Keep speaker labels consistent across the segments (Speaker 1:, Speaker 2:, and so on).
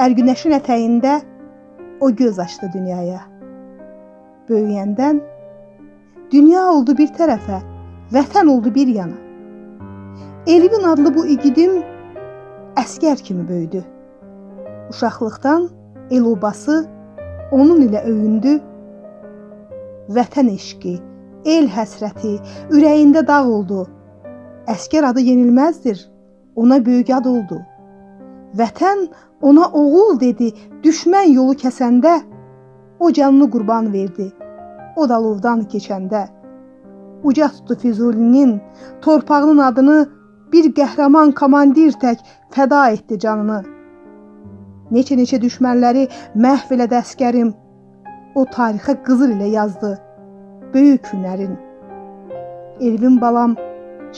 Speaker 1: ərgünəşin ətəyində o göz açdı dünyaya. Böyüyəndən dünya oldu bir tərəfə, vətən oldu bir yana. Elvin adlı bu igidim əskər kimi böyüdü. Uşaqlıqdan el obası onun ilə öyündü. Vətən eşqi, el həsrəti ürəyində dağ oldu. Əskər adı yenilməzdir. Ona böyük ad oldu. Vətən ona oğul dedi, düşmən yolu kəsəndə o canını qurban verdi. O da lovdan keçəndə uca tutdu Füzulinin torpağının adını bir qəhrəman komandir tək fəda etdi canını. Neçə-neçə düşmənləri məhv elədi əskərim. O tarixə qızıl ilə yazdı böyük hünərin. Elvin balam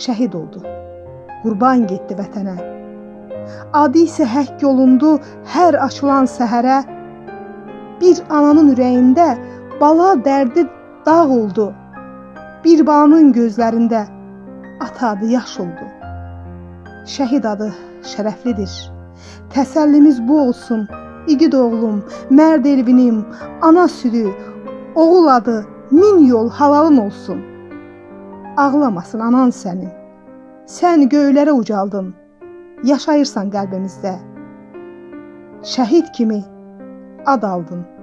Speaker 1: şəhid oldu. Qurban getdi vətənə. Adı isə həkk olundu hər açılan səhərə. Bir ananın ürəyində bala dərdi dağ oldu. Bir balanın gözlərində ata adı yaş oldu. Şəhid adı şərəflidir. Təsəllimiz bu olsun. İgid oğlum, mərd elvinim, ana südü, oğul adı min yol halalın olsun. Ağlamasın anan sənin. Sən göylərə ucaldın. Yaşayırsan qəlbimizdə. Şəhid kimi ad aldın.